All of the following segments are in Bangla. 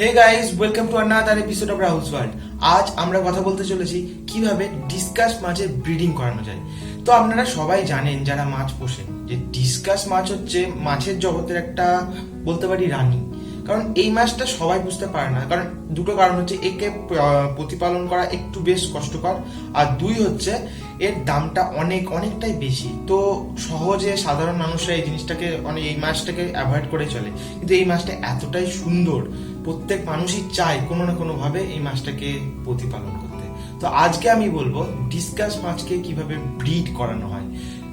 Hey guys welcome to another episode of Rahul's world আজ আমরা কথা বলতে চলেছি কীভাবে ডিসকাস মাছের ব্রিডিং করানো যায়। তো আপনারা সবাই জানেন, যারা মাছ পোষেন যে ডিসকাস মাছ হচ্ছে মাছের জগতের একটা, বলতে পারি, রানী। কারণ এই মাছটা সবাই বুঝতে পারে না। কারণ দুটো কারণ হচ্ছে, একে প্রতিপালন করা একটু বেশ কষ্টকর, আর দুই হচ্ছে, এর দামটা অনেক, অনেকটাই বেশি। তো সহজে সাধারণ মানুষরা এই জিনিসটাকে অনেক এই মাছটাকে অ্যাভয়েড করে চলে। কিন্তু এই মাছটা এতটাই সুন্দর প্রত্যেক মানুষই চায় কোনো না কোনোভাবে এই মাছটাকে প্রতিপালন করতে। তো আজকে আমি বলব ডিসকাস মাছকে কীভাবে ব্রিড করানো হয়।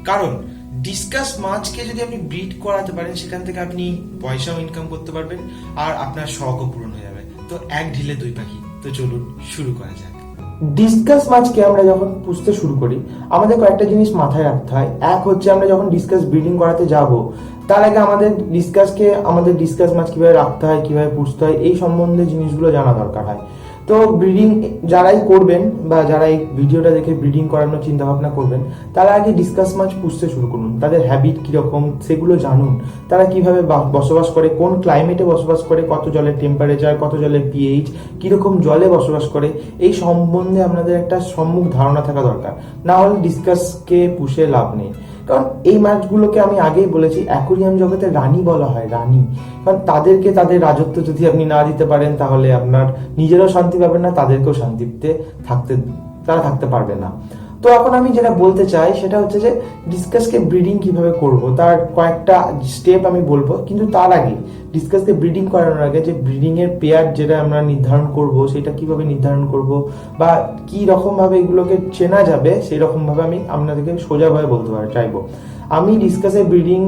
কারণ ডিসকাস মাছকে যদি আপনি ব্রিড করাতে পারেন, সেখান থেকে আপনি পয়সাও ইনকাম করতে পারবেন আর আপনার শখও পূরণ হয়ে যাবে। তো এক ঢিলে দুই পাখি। তো চলুন শুরু করা যাক। ডিসকাস মাছকে আমরা যখন পুষতে শুরু করি, আমাদের কয়েকটা জিনিস মাথায় রাখতে হয়। এক হচ্ছে আমরা যখন ডিসকাস ব্রিডিং করাতে যাব, তার আগে আমাদের ডিসকাসকে আমাদের ডিসকাস মাছ কীভাবে রাখতে হয়, কীভাবে পুষতে হয়, এই সম্বন্ধে জিনিসগুলো জানা দরকার হয়। তো ব্রিডিং যারাই করবেন বা যারা এই ভিডিওটা দেখে ব্রিডিং করানোর চিন্তা ভাবনা করবেন, তারা আগে ডিসকাস মাছ পুষতে শুরু করুন। তাদের হ্যাবিট কীরকম, সেগুলো জানুন। তারা কীভাবে বসবাস করে, কোন ক্লাইমেটে বসবাস করে, কত জলের টেম্পারেচার কত জলের পিএইচ কীরকম জলে বসবাস করে, এই সম্বন্ধে আপনাদের একটা সম্মুখ ধারণা থাকা দরকার। না হলে ডিসকাসকে পুষে লাভ নেই। কারণ এই মাছগুলোকে আমি আগেই বলেছি অ্যাকুরিয়াম জগতে রানী বলা হয়, রানী। কারণ তাদেরকে তাদের রাজত্ব যদি আপনি না দিতে পারেন, তাহলে আপনার নিজেরও শান্তি পাবেন না, তাদেরকেও শান্তিতে থাকতে, তারা থাকতে পারবে না। তো এখন আমি যেটা বলতে চাই, সেটা হচ্ছে যে ডিসকাসকে ব্রিডিং কীভাবে করব, তার কয়েকটা স্টেপ আমি বলব, কিন্তু তার আগে ডিসকাসকে ব্রিডিং করানোর আগে যে ব্রিডিং এর পেয়ার যেটা আমরা নির্ধারণ করব, সেটা কীভাবে নির্ধারণ করব বা কি রকম ভাবে এগুলোকে চেনা যাবে, সেই রকম ভাবে আমি আপনাদেরকে সোজাভাবে বলতে পারি, চাইব। আমি ডিসকাসে ব্রিডিং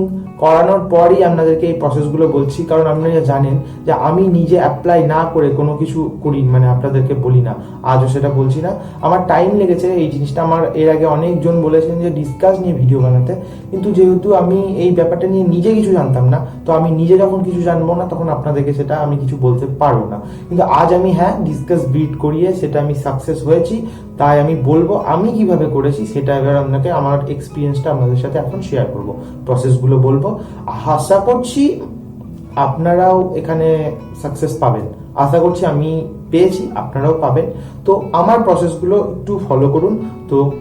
করানোর পরই আপনাদেরকে এই প্রসেসগুলো বলছি, কারণ আপনারা জানেন যে আমি নিজে অ্যাপ্লাই না করে কোনো কিছু করি মানে আপনাদেরকে বলি না। আজও সেটা বলছি না। আমার টাইম লেগেছে, এই জিনিসটা আমার, এর আগে অনেকজন বলেছেন যে ডিসকাস নিয়ে ভিডিও বানাতে। কিন্তু যেহেতু আমি এই ব্যাপারটা নিয়ে নিজে কিছু জানতাম না, তো আমি নিজে যখন কিছু জানব না, তখন আপনাদেরকে সেটা আমি কিছু বলতে পারব না। কিন্তু আজ আমি হ্যাঁ ডিসকাস বিট করিয়ে সেটা আমি সাকসেস হয়েছি, তাই আমি বলব আমি কীভাবে করেছি সেটা এবার আপনাকে আমার এক্সপিরিয়েন্সটা আপনাদের সাথে এখন শেয়ার করব। প্রসেসগুলো বলব। আশা করছি আপনারাও এখানে সাকসেস পাবেন। আশা করছি আমি পেয়েছি, আপনারাও পাবেন। তো আমার প্রসেসগুলো একটু ফলো করুন। তো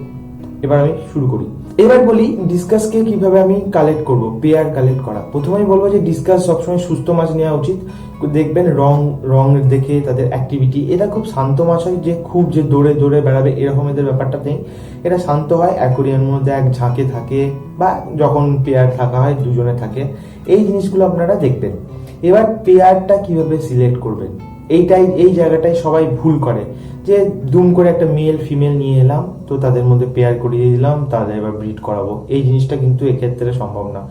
এবার আমি শুরু করি। এবার বলি ডিসকাসকে কীভাবে আমি কালেক্ট করব পেয়ার কালেক্ট করা। প্রথমেই বলব যে ডিসকাস সবসময় সুস্থ মাছ নেওয়া উচিত। দেখবেন রং রং দেখে তাদের অ্যাক্টিভিটি এরা খুব শান্ত মাছ হয়, যে খুব যে দৌড়ে দৌড়ে বেড়াবে, এরকম এদের ব্যাপারটা নেই। এরা শান্ত হয় অ্যাকোরিয়ামের মধ্যে এক ঝাঁকে থাকে, বা যখন পেয়ার থাকা হয়, দুজনে থাকে। এই জিনিসগুলো আপনারা দেখবেন। এবার পেয়ারটা কীভাবে সিলেক্ট করবেন? এইটাই, এই জায়গাটাই সবাই ভুল করে। যে দুম করে একটা মেল ফিমেল নিয়ে এলাম, তো তাদের মধ্যে পেয়ার করিয়ে দিলাম, তাদের এবার ব্রিড করাবো। এই জিনিসটা কিন্তু এক্ষেত্রে সম্ভব না।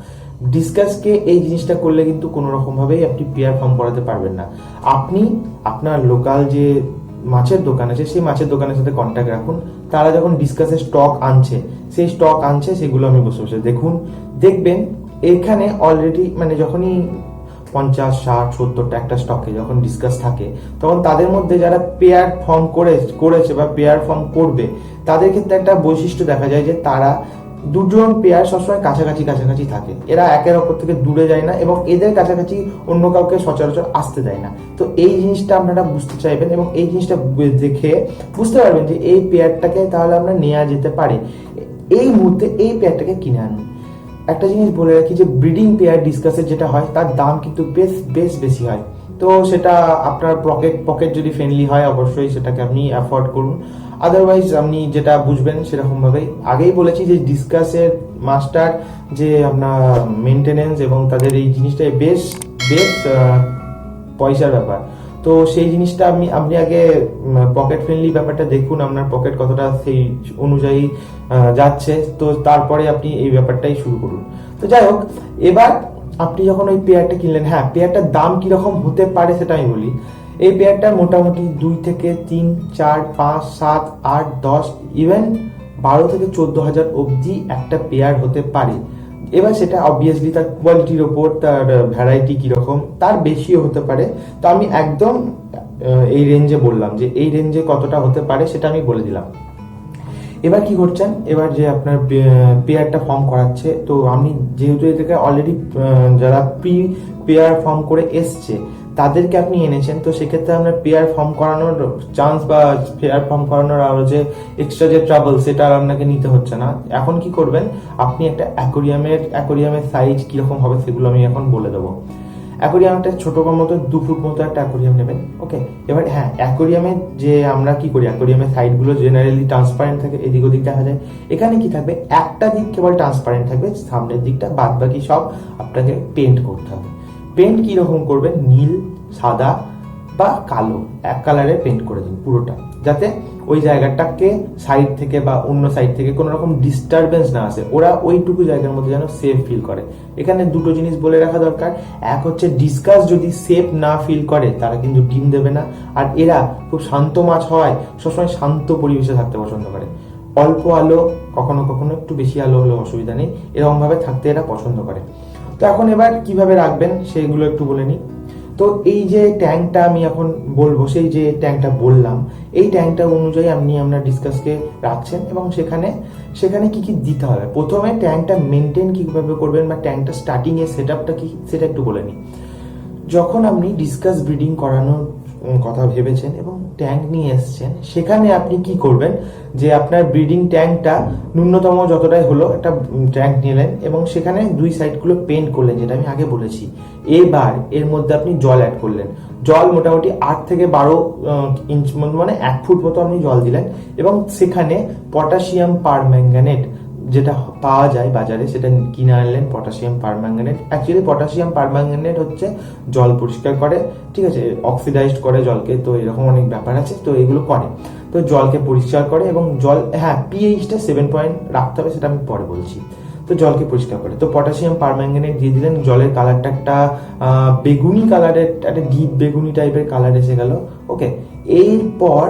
ডিসকাসকে এই জিনিসটা করলে কিন্তু কোনো রকম ভাবেই আপনি পেয়ার ফর্ম করাতে পারবেন না। আপনি আপনার লোকাল যে মাছের দোকান আছে, সেই মাছের দোকানের সাথে কন্ট্যাক্ট রাখুন। তারা যখন ডিসকাসের স্টক আনছে, সেই স্টক আনছে, সেগুলো আমি বসে বসে দেখুন। দেখবেন, এখানে অলরেডি মানে যখনই পঞ্চাশ, ষাট সত্তরটা একটা স্টকে যখন ডিসকাস থাকে, তখন তাদের মধ্যে যারা পেয়ার ফর্ম করে, করেছে বা পেয়ার ফর্ম করবে, তাদের ক্ষেত্রে একটা বৈশিষ্ট্য দেখা যায় যে তারা দুজন পেয়ার সবসময় কাছাকাছি কাছাকাছি থাকে। এরা একের অপর থেকে দূরে যায় না এবং এদের কাছাকাছি অন্য কাউকে সচরাচর আসতে দেয় না। তো এই জিনিসটা আপনারা বুঝতে চাইবেন এবং এই জিনিসটা দেখে বুঝতে পারবেন যে এই পেয়ারটাকে তাহলে আমরা নেওয়া যেতে পারে। এই মুহূর্তে এই পেয়ারটাকে কিনে আনুন। একটা জিনিস বলে রাখি যে ব্রিডিং পেয়ার ডিসকাসের যেটা হয়, তার দাম কিন্তু বেশ বেশ বেশি হয়। তো সেটা আপনার পকেট পকেট যদি ফ্রেন্ডলি হয়, অবশ্যই সেটাকে আপনি অ্যাফোর্ড করুন। আদারওয়াইজ আপনি যেটা বুঝবেন সেরকম ভাবেই আগেই বলেছি যে ডিসকাসের মাস্টার যে আপনার মেনটেনেন্স এবং তাদের এই জিনিসটা বেশ বেশ পয়সার ব্যাপার। তো সেই জিনিসটা আপনি আপনি আগে পকেট ফ্রেন্ডলি ব্যাপারটা দেখুন, আপনার পকেট কতটা সেই অনুযায়ী যাচ্ছে। তো তারপরে আপনি এই ব্যাপারটাই শুরু করুন। তো যাই হোক, এবার আপনি যখন ওই পেয়ারটা কিনলেন হ্যাঁ পেয়ারটার দাম কীরকম হতে পারে সেটা আমি বলি। এই পেয়ারটা মোটামুটি দুই থেকে তিন, চার, পাঁচ, সাত, আট, দশ ইভেন বারো থেকে চোদ্দ হাজার অবধি একটা পেয়ার হতে পারে। এবার সেটা অবভিয়াসলি তার কোয়ালিটির ওপর, তার ভ্যারাইটি কীরকম, তার বেশিও হতে পারে। তো আমি একদম এই রেঞ্জে বললাম যে এই রেঞ্জে কতটা হতে পারে সেটা আমি বলে দিলাম। এবার কি করছেন? এবার যে আপনার পেয়ারটা ফর্ম করাচ্ছে, তো আমি যেহেতু এটাকে অলরেডি যারা প্রি পেয়ার ফর্ম করে এসছে, তাদেরকে আপনি এনেছেন, তো সেক্ষেত্রে আপনার পেয়ার ফর্ম করানোর চান্স বা পেয়ার ফর্ম করানোর আরও যে এক্সট্রা যে ট্রাবল সেটা আর আপনাকে নিতে হচ্ছে না। এখন কি করবেন? আপনি একটা অ্যাকোরিয়ামের অ্যাকোরিয়ামের সাইজ কীরকম হবে সেগুলো আমি এখন বলে দেবো। অ্যাকোরিয়ামটা ছোট মতো দু ফুট মতো একটা অ্যাকোরিয়াম নেবেন ওকে এবার হ্যাঁ অ্যাকোরিয়ামের যে আমরা কি করি? অ্যাকোরিয়ামের সাইডগুলো জেনারেলি ট্রান্সপারেন্ট থাকে, এদিক ওদিক দেখা যায়। এখানে কি থাকবে? একটা দিক কেবল ট্রান্সপারেন্ট থাকবে, সামনের দিকটা বাদ বাকি সব আপনাকে পেন্ট করতে হবে। পেন্ট কি রকম করবেন? নীল, সাদা বা কালো। এক কালারে পেন্ট করে দিন পুরোটা। যাতে ওই জায়গাটাকে সাইড থেকে বা অন্য সাইড থেকে কোনো রকম ডিস্টারবেন্স না আসে। ওরা ওইটুকু জায়গার মধ্যে যেন সেফ ফিল করে। এখানে দুটো জিনিস বলে রাখা দরকার। এক হচ্ছে ডিসকাস যদি সেফ না ফিল করে, তারা কিন্তু ডিম দেবে না। আর এরা খুব শান্ত মাছ হয় সবসময় শান্ত পরিবেশে থাকতে পছন্দ করে। অল্প আলো, কখনো কখনো একটু বেশি আলো হলে অসুবিধা নেই। এরকম ভাবে থাকতে এরা পছন্দ করে। তো এখন এবার কীভাবে রাখবেন সেগুলো একটু বলে নিই। তো এই যে ট্যাঙ্কটা আমি এখন বলব, সেই যে ট্যাঙ্কটা বললাম, এই ট্যাঙ্কটা অনুযায়ী আপনি আপনার ডিসকাসকে রাখছেন এবং সেখানে সেখানে কি কি দিতে হবে? প্রথমে ট্যাঙ্কটা মেনটেন কীভাবে করবেন বা ট্যাঙ্কটা স্টার্টিং এর সেট আপটা কি, সেটা একটু বলে নিই। যখন আপনি ডিসকাস ব্রিডিং করানোর কথা ভেবেছেন এবং ট্যাঙ্ক নিয়ে এসছেন, সেখানে আপনি কি করবেন? যে আপনার ব্রিডিং ট্যাঙ্কটা ন্যূনতম যতটাই হলো একটা ট্যাঙ্ক নিলেন এবং সেখানে দুই সাইডগুলো পেন্ট করলেন, যেটা আমি আগে বলেছি। এবার এর মধ্যে আপনি জল অ্যাড করলেন। জল মোটামুটি আট থেকে বারো ইঞ্চ মানে এক ফুট মতো আপনি জল দিলেন এবং সেখানে পটাশিয়াম পারম্যাঙ্গানেট যেটা পাওয়া যায় বাজারে, সেটা কিনে আনলেন potassium permanganate. Actually potassium permanganate হচ্ছে জল পরিষ্কার করে, ঠিক আছে অক্সিডাইজড করে জলকে, তো এরকম অনেক ব্যাপার আছে, তো এগুলো করে। তো জলকে পরিষ্কার করে এবং জল হ্যাঁ পিএইচটা সেভেন পয়েন্ট রাখতে হবে, সেটা আমি পরে বলছি। তো জলকে পরিষ্কার করে। তো পটাশিয়াম পারম্যাঙ্গানেট দিয়ে দিলেন, জলের কালারটা একটা বেগুনি কালারের একটা ডিপ বেগুনি টাইপের কালার এসে গেল ওকে এরপর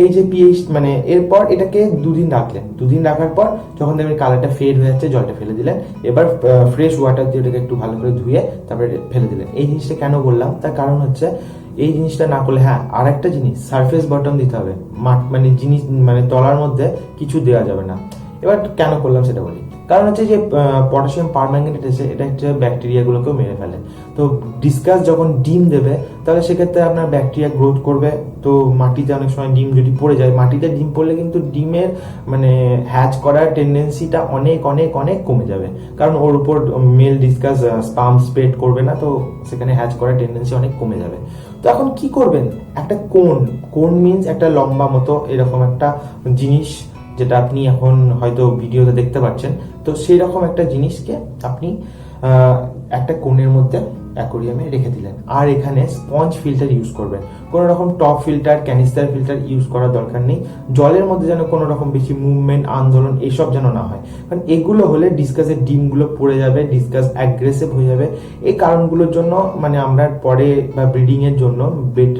এই যে পিএইচ মানে এরপর এটাকে দুদিন রাখলেন। দুদিন রাখার পর যখন দেখবেন কালারটা ফেড হয়ে যাচ্ছে, জলটা ফেলে দিলেন। এবার ফ্রেশ ওয়াটার দিয়ে এটাকে একটু ভালো করে ধুয়ে তারপরে ফেলে দিলেন। এই জিনিসটা কেন বললাম? তার কারণ হচ্ছে এই জিনিসটা না করলে হ্যাঁ আর একটা জিনিস সারফেস বটন দিতে হবে। মাঠ মানে জিনিস মানে তলার মধ্যে কিছু দেওয়া যাবে না। এবার কেন করলাম সেটা বলি। কারণ হচ্ছে যে পটাশিয়াম পারম্যাঙ্গানেট আছে, এটা হচ্ছে ব্যাকটেরিয়াগুলোকেও মেরে ফেলে। তো ডিসকাস যখন ডিম দেবে, তাহলে সেক্ষেত্রে আপনার ব্যাকটেরিয়া গ্রোথ করবে। তো মাটিতে অনেক সময় ডিম যদি পড়ে যায়, মাটিতে ডিম পড়লে কিন্তু ডিমের মানে হ্যাচ করার টেন্ডেন্সিটা অনেক অনেক অনেক কমে যাবে। কারণ ওর উপর মেল ডিসকাস স্পাম স্প্রেড করবে না, তো সেখানে হ্যাচ করার টেন্ডেন্সি অনেক কমে যাবে। তো এখন কি করবেন? একটা কোন কোন মিন্স একটা লম্বা মতো এরকম একটা জিনিস, যেটা আপনি এখন হয়তো ভিডিওতে দেখতে পাচ্ছেন। তো সেই রকম একটা জিনিসকে আপনি একটা কোণের মধ্যে অ্যাকোরিয়ামে রেখে দিলেন। আর এখানে স্পঞ্জ ফিল্টার ইউজ করবেন। কোনো রকম top filter, canister filter use করার দরকার নেই। জলের মধ্যে যেন কোনো রকম বেশি মুভমেন্ট, আন্দোলন এসব যেন না হয়। কারণ এগুলো হলে ডিসকাসের ডিমগুলো পড়ে যাবে ডিসকাস অ্যাগ্রেসিভ হয়ে যাবে। এই কারণগুলোর জন্য মানে আমরা পরে বা ব্রিডিং এর জন্য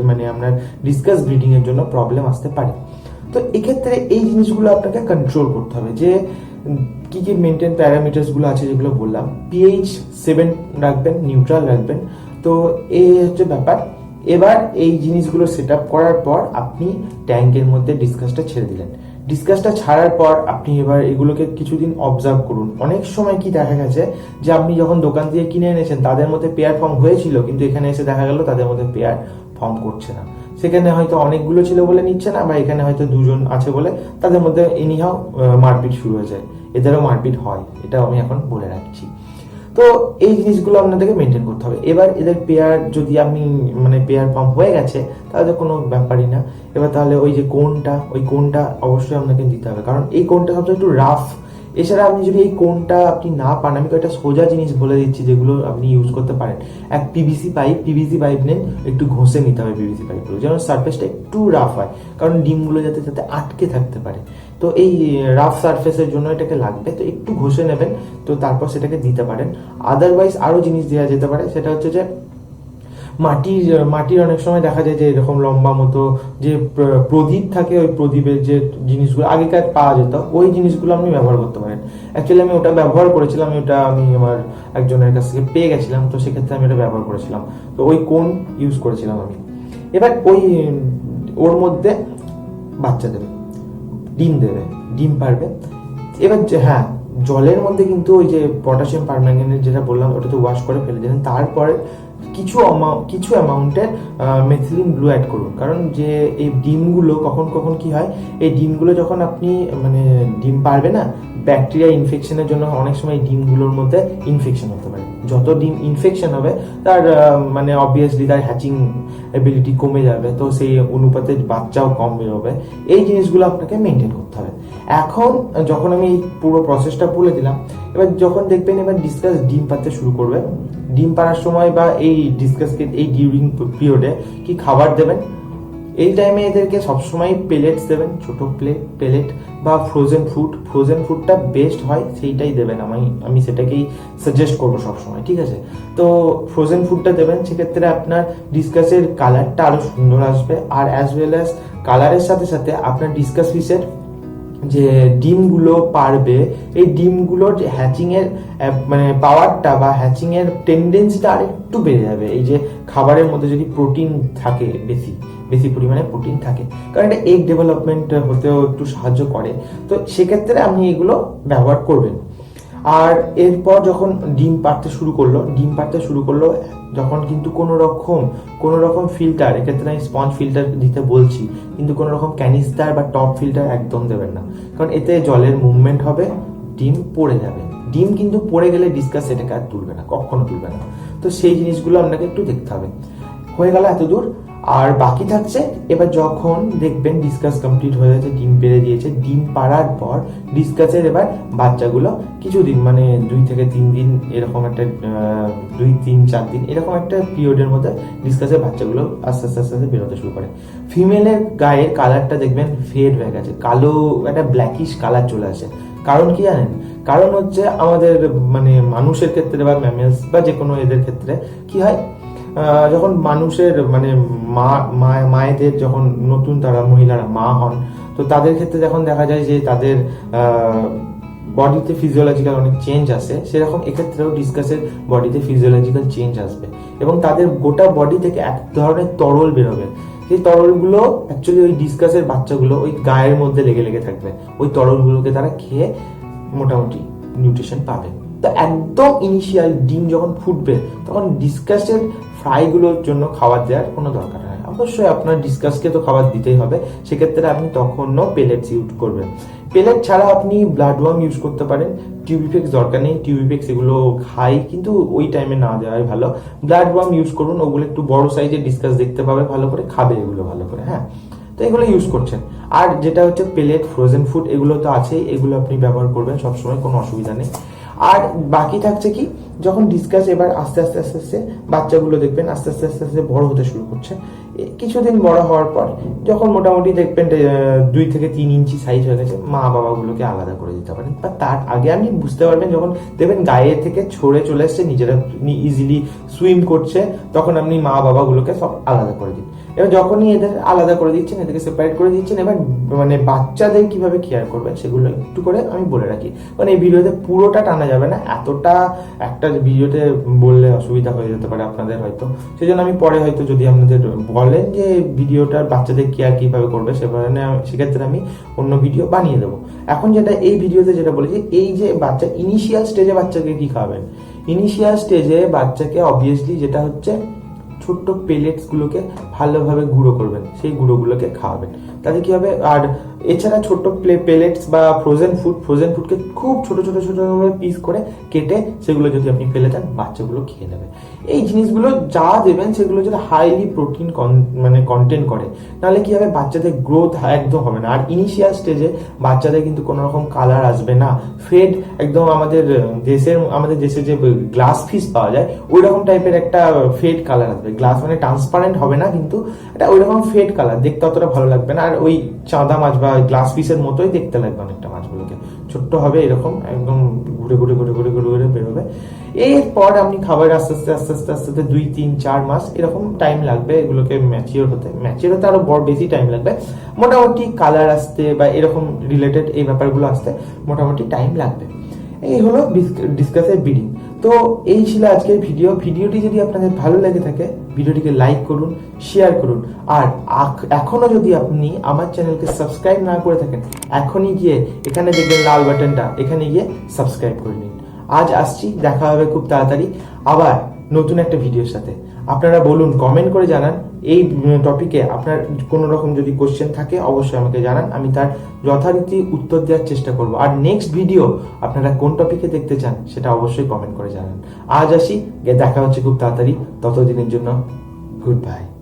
মানে আপনার ডিসকাস ব্রিডিং এর জন্য প্রবলেম আসতে পারে। তো এক্ষেত্রে এই জিনিসগুলো আপনাকে কন্ট্রোল করতে হবে যে কি কি মেনটেন প্যারামিটার্সগুলো আছে যেগুলো বললাম? পিএইচ সেভেন রাখবেন নিউট্রাল রাখবেন। তো এই হচ্ছে ব্যাপার। এবার এই জিনিসগুলো সেট করার পর আপনি ট্যাঙ্কের মধ্যে ডিসকাসটা ছেড়ে দিলেন। ডিসকাসটা ছাড়ার পর আপনি এবার এগুলোকে কিছুদিন অবজার্ভ করুন। অনেক সময় কি দেখা গেছে যে আপনি যখন দোকান থেকে কিনে এনেছেন, তাদের মধ্যে পেয়ার ফর্ম হয়েছিল, কিন্তু এখানে এসে দেখা গেল তাদের মধ্যে পেয়ার ফর্ম করছে না। সেখানে হয়তো অনেকগুলো ছিল বলে নিচ্ছে না, বা এখানে হয়তো দুজন আছে বলে তাদের মধ্যে এনিহাও মারপিট শুরু হয়ে যায় এদেরও মারপিট হয় এটা আমি এখন বলে রাখছি। তো এই জিনিসগুলো আপনাদেরকে মেনটেন করতে হবে। এবার এদের পেয়ার যদি আপনি মানে পেয়ার পাম্প হয়ে গেছে, তাহলে কোনো ব্যাপারই না। এবার তাহলে ওই যে কোনটা, ওই কোনটা অবশ্যই আপনাকে দিতে হবে। কারণ এই কোনটা সবচেয়ে একটু রাফ এছাড়া আপনি যদি এই কোনটা আপনি না পান, আমি কয়েকটা সোজা জিনিস বলে দিচ্ছি যেগুলো আপনি ইউজ করতে পারেন। এক পিভিসি পাইপ পিভিসি পাইপ নেন, একটু ঘষে নিতে হবে পিভিসি পাইপগুলো যেন সারফেসটা একটু রাফ হয়, কারণ ডিমগুলো যাতে যাতে আটকে থাকতে পারে। তো এই রাফ সারফেসের জন্য এটাকে লাগবে, তো একটু ঘষে নেবেন, তো তারপর সেটাকে দিতে পারেন। আদারওয়াইজ আরও জিনিস দেওয়া যেতে পারে, সেটা হচ্ছে যে মাটির মাটির অনেক সময় দেখা যায় যে এরকম লম্বা মতো যে প্রদীপ থাকে, ওই প্রদীপের যে জিনিসগুলো আগেকার পাওয়া যেত, ওই জিনিসগুলো আপনি ব্যবহার করতে পারেন। অ্যাকচুয়ালি আমি ওটা ব্যবহার করেছিলাম ওটা আমি আমার একজনের কাছ থেকে পেয়ে গেছিলাম, তো সেক্ষেত্রে আমি ওটা ব্যবহার করেছিলাম। তো ওই কোন ইউজ করেছিলাম আমি? এবার ওই, ওর মধ্যে বাচ্চা দেবে ডিম দেবে, ডিম পারবে। এবার হ্যাঁ জলের মধ্যে কিন্তু ওই যে পটাশিয়াম পারম্যাঙ্গানেট যেটা বললাম ওটা তো ওয়াশ করে ফেলে দেবেন তারপরে কিছু কিছু অ্যামাউন্টের মেথিলিন ব্লু অ্যাড করুন। কারণ যে এই ডিমগুলো কখন কখন কি হয়, এই ডিমগুলো যখন আপনি মানে ডিম পারবে না ব্যাকটেরিয়া ইনফেকশনের জন্য অনেক সময় ডিমগুলোর মধ্যে ইনফেকশন হতে পারে। যত ডিম ইনফেকশন হবে, তার মানে অবভিয়াসলি তার হ্যাচিং এবিলিটি কমে যাবে, তো সেই অনুপাতে বাচ্চাও কম বেরোবে। এই জিনিসগুলো আপনাকে মেনটেন করতে হবে। এখন যখন আমি এই পুরো প্রসেসটা বলে দিলাম, এবার যখন দেখবেন এবার ডিসকাস ডিম পাতে শুরু করবে। ডিম পাড়ার সময় বা এই ডিসকাসকে এই ডিউরিং পিরিয়ডে কি খাবার দেবেন? এই টাইমে এদেরকে সবসময় পেলেটস দেবেন, ছোট প্লেট পেলেট বা ফ্রোজেন ফুড ফ্রোজেন ফুডটা বেস্ট হয় সেইটাই দেবেন আমি আমি সেটাকেই সাজেস্ট করব সবসময়, ঠিক আছে? তো ফ্রোজেন ফুডটা দেবেন, সেক্ষেত্রে আপনার ডিসকাসের কালারটা আরও সুন্দর আসবে, আর অ্যাজ ওয়েল অ্যাজ কালারের সাথে সাথে আপনার ডিসকাস ফিসের যে ডিমগুলো পারবে, এই ডিমগুলোর হ্যাচিং এর মানে পাওয়ারটা বা হ্যাচিংয়ের টেন্ডেন্সিটা আরেকটু বেড়ে যাবে। এই যে খাবারের মধ্যে যদি প্রোটিন থাকে বেশি বেশি পরিমাণে প্রোটিন থাকে, কারণ এটা এগ ডেভেলপমেন্ট হতেও একটু সাহায্য করে। তো সেক্ষেত্রে আপনি এগুলো ব্যবহার করবেন। আর এরপর যখন ডিম পাড়তে শুরু করল, ডিম পাড়তে শুরু করল, যখন কিন্তু কোনো রকম কোনো রকম ফিল্টার এক্ষেত্রে আমি স্পঞ্জ ফিল্টার দিতে বলছি, কিন্তু কোনো রকম ক্যানিস্টার বা টপ ফিল্টার একদম দেবেন না। কারণ এতে জলের মুভমেন্ট হবে, ডিম পড়ে যাবে। ডিম কিন্তু পড়ে গেলে ডিসকাস এটাকে আর তুলবে না, কখনো তুলবে না। তো সেই জিনিসগুলো আপনাকে একটু দেখতে হবে। হয়ে গেল এত দূর আর বাকি থাকছে, এবার যখন দেখবেন ডিসকাস কমপ্লিট হয়ে গেছে, ডিম পেরে দিয়েছে, ডিম পাড়ার পর ডিসকাসের এবার বাচ্চাগুলো কিছুদিন মানে দুই থেকে তিন দিন এরকম একটা দুই, তিন, চার দিন এরকম একটা পিরিয়ডের মধ্যে ডিসকাসের বাচ্চাগুলো আস্তে আস্তে আস্তে আস্তে বেরোতে শুরু করে। ফিমেলের গায়ের কালারটা দেখবেন ফেড হয়ে গেছে, কালো, একটা ব্ল্যাকিশ কালার চলে আসে। কারণ কি জানেন? কারণ হচ্ছে আমাদের মানে মানুষের ক্ষেত্রে বা ম্যামেলস বা যে কোনো এদের ক্ষেত্রে কি হয়? যখন মানুষের মানে মা মায়েদের যখন নতুন তারা মহিলারা মা হন, তো তাদের ক্ষেত্রে যখন দেখা যায় যে তাদের বডিতে ফিজিওলজিক্যাল অনেক চেঞ্জ আসে, সেরকম এক্ষেত্রেও ডিসকাসের বডিতে ফিজিওলজিক্যাল চেঞ্জ আসবে। এবং তাদের গোটা বডি থেকে এক ধরনের তরল বেরোবে। সেই তরলগুলো অ্যাকচুয়ালি ওই ডিসকাসের বাচ্চাগুলো ওই গায়ের মধ্যে লেগে লেগে থাকবে। ওই তরলগুলোকে তারা খেয়ে মোটামুটি নিউট্রিশন পাবে। তো একদম ইনিশিয়াল ডিম যখন ফুটবে, তখন ডিসকাসের ফ্রাইগুলোর জন্য খাবার দেওয়ার কোনো দরকার হয়। অবশ্যই আপনার ডিসকাসকে তো খাবার দিতেই হবে। সেক্ষেত্রে আপনি তখনও পেলেটস ইউজ করবেন। পেলেট ছাড়া আপনি ব্লাড ওয়ার্ম ইউজ করতে পারেন। টিউবিফেক্স দরকার নেই। টিউবিফেক্স এগুলো খাই, কিন্তু ওই টাইমে না দেওয়াই ভালো। ব্লাড ওয়ার্ম ইউজ করুন। ওগুলো একটু বড় সাইজের ডিসকাস দেখতে পাবে, ভালো করে খাবে এগুলো ভালো করে হ্যাঁ? তো এগুলো ইউজ করছেন। আর যেটা হচ্ছে পেলেট ফ্রোজেন ফুড এগুলো তো আছেই। এগুলো আপনি ব্যবহার করবেন সবসময়, কোনো অসুবিধা নেই। আর বাকি থাকছে কি? যখন ডিসকাস এবার আস্তে আস্তে আস্তে আস্তে বাচ্চাগুলো দেখবেন আস্তে আস্তে আস্তে আস্তে বড় হতে শুরু করছে। কিছুদিন বড় হওয়ার পর যখন মোটামুটি দেখবেন দুই থেকে তিন ইঞ্চি সাইজ হয়ে গেছে, মা বাবাগুলোকে আলাদা করে দিতে পারেন। বা তার আগে আপনি বুঝতে পারবেন যখন দেখবেন গায়ে থেকে ছড়ে চলে এসছে, নিজেরা ইজিলি সুইম করছে, তখন আপনি মা বাবাগুলোকে সব আলাদা করে দিন। এবার যখনই এদের আলাদা করে দিচ্ছেন, এদেরকে সেপারেট করে দিচ্ছেন, এবার মানে বাচ্চাদের কীভাবে কেয়ার করবেন সেগুলো একটু করে আমি বলে রাখি। মানে এই ভিডিওতে পুরোটা টানা যাবে না, এতটা একটা ভিডিওতে বললে অসুবিধা হয়ে যেতে পারে আপনাদের হয়তো। সেই জন্য আমি পরে হয়তো যদি আপনাদের বলেন যে ভিডিওটার বাচ্চাদের কেয়ার কীভাবে করবে সেভাবে সেক্ষেত্রে আমি অন্য ভিডিও বানিয়ে দেবো। এখন যেটা এই ভিডিওতে যেটা বলেছি এই যে বাচ্চা ইনিশিয়াল স্টেজে বাচ্চাকে কী খাওয়াবেন? ইনিশিয়াল স্টেজে বাচ্চাকে অবভিয়াসলি যেটা হচ্ছে ছোট্ট পেলেটস গুলোকে ভালোভাবে গুঁড়ো করবেন, সেই গুঁড়োগুলোকে খাওয়াবেন। তাতে কি হবে? আর এছাড়া ছোট্ট পেলেটস বা ফ্রোজেন ফুড ফ্রোজেন ফুডকে খুব ছোট ছোট ছোট পিস করে কেটে সেগুলো যদি আপনি ফেলে দেন, বাচ্চাগুলো খেয়ে নেবে। এই জিনিসগুলো যা দেবেন, সেগুলো যদি হাইলি প্রোটিন মানে কন্টেন্ট করে, তাহলে কি হবে? বাচ্চাদের গ্রোথ একদম হবে না। আর ইনিশিয়াল স্টেজে বাচ্চাদের কিন্তু কোনো রকম কালার আসবে না। ফেড একদম আমাদের দেশের, আমাদের দেশে যে গ্লাস ফিস পাওয়া যায় ওই রকম টাইপের একটা ফেড কালার আসবে। গ্লাস মানে ট্রান্সপারেন্ট হবে না, কিন্তু এটা ওই রকম ফেড কালার দেখতে অতটা ভালো লাগবে না। আর ওই চাঁদা মাছ বা গ্লাস পিসের মতোই দেখতে লাগবে অনেকটা মাছগুলোকে। ছোট্ট হবে, এরকম একদম ঘুরে ঘুরে ঘুরে ঘুরে ঘুরে ঘুরে বেরোবে। এরপর আপনি খাবার আস্তে আস্তে আস্তে আস্তে আস্তে আস্তে দুই, তিন, চার মাস এরকম টাইম লাগবে এগুলোকে ম্যাচিওর হতে। ম্যাচিওর হতে আরও বড় বেশি টাইম লাগবে। মোটামুটি কালার আসতে বা এরকম রিলেটেড এই ব্যাপারগুলো আসতে মোটামুটি টাইম লাগবে। এই হলো ডিসকাসের বিডিং তো এই ছিল আজকের ভিডিও। ভিডিওটি যদি আপনাদের ভালো লেগে থাকে, ভিডিওটিকে লাইক করুন শেয়ার করুন। আর এখনও এখনও যদি আপনি আমার চ্যানেলকে সাবস্ক্রাইব না করে থাকেন, এখনই গিয়ে এখানে দেখবেন লাল বাটনটা, এখানে গিয়ে সাবস্ক্রাইব করে নিন। আজ আসছি, দেখা হবে খুব তাড়াতাড়ি আবার নতুন একটা ভিডিওর সাথে। আপনারা বলুন কমেন্ট করে জানান এই টপিকে আপনার কোনো রকম যদি কোশ্চেন থাকে, অবশ্যই আমাকে জানান, আমি তার যথারীতি উত্তর দেওয়ার চেষ্টা করব। আর নেক্সট ভিডিও আপনারা কোন টপিকে দেখতে চান, সেটা অবশ্যই কমেন্ট করে জানান। আজ আসি দেখা হচ্ছে খুব তাড়াতাড়ি। ততদিনের জন্য গুড বাই